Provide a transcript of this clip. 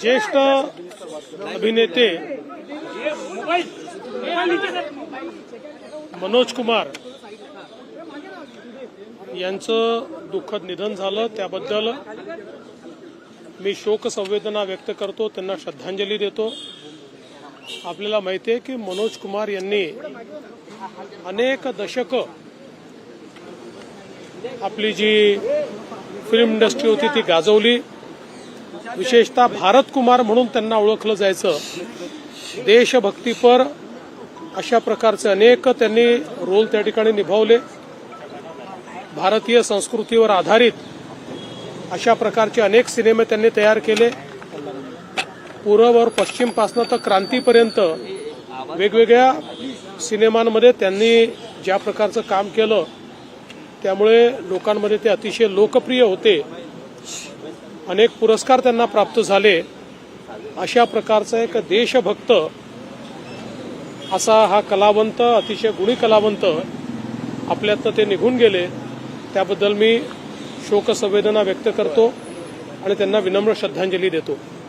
ज्येष्ठ अभिनेते मनोज कुमार यांचं दुःखद निधन झालं. त्याबद्दल मी शोक संवेदना व्यक्त करतो. त्यांना श्रद्धांजली देतो. आपल्याला माहिती आहे की मनोज कुमार यांनी अनेक दशकं आपली जी फिल्म इंडस्ट्री होती ती गाजवली. विशेषतः भारत कुमार म्हणून त्यांना ओळखलं जायचं. देशभक्तीपर अशा प्रकारचे अनेक त्यांनी रोल त्या ठिकाणी निभावले. भारतीय संस्कृतीवर आधारित अशा प्रकारचे अनेक सिनेमे त्यांनी तयार केले. पूर्व और पश्चिमपासनं तर क्रांतीपर्यंत वेगवेगळ्या सिनेमांमध्ये त्यांनी ज्या प्रकारचं काम केलं त्यामुळे लोकांमध्ये ते अतिशय लोकप्रिय होते. अनेक पुरस्कार त्यांना प्राप्त झाले. अशा प्रकारचा एक देशभक्त असा हा कलावंत अतिशय गुणी कलावंत आपल्यातनं ते निघून गेले. त्याबद्दल मी शोकसंवेदना व्यक्त करतो आणि त्यांना विनम्र श्रद्धांजली देतो.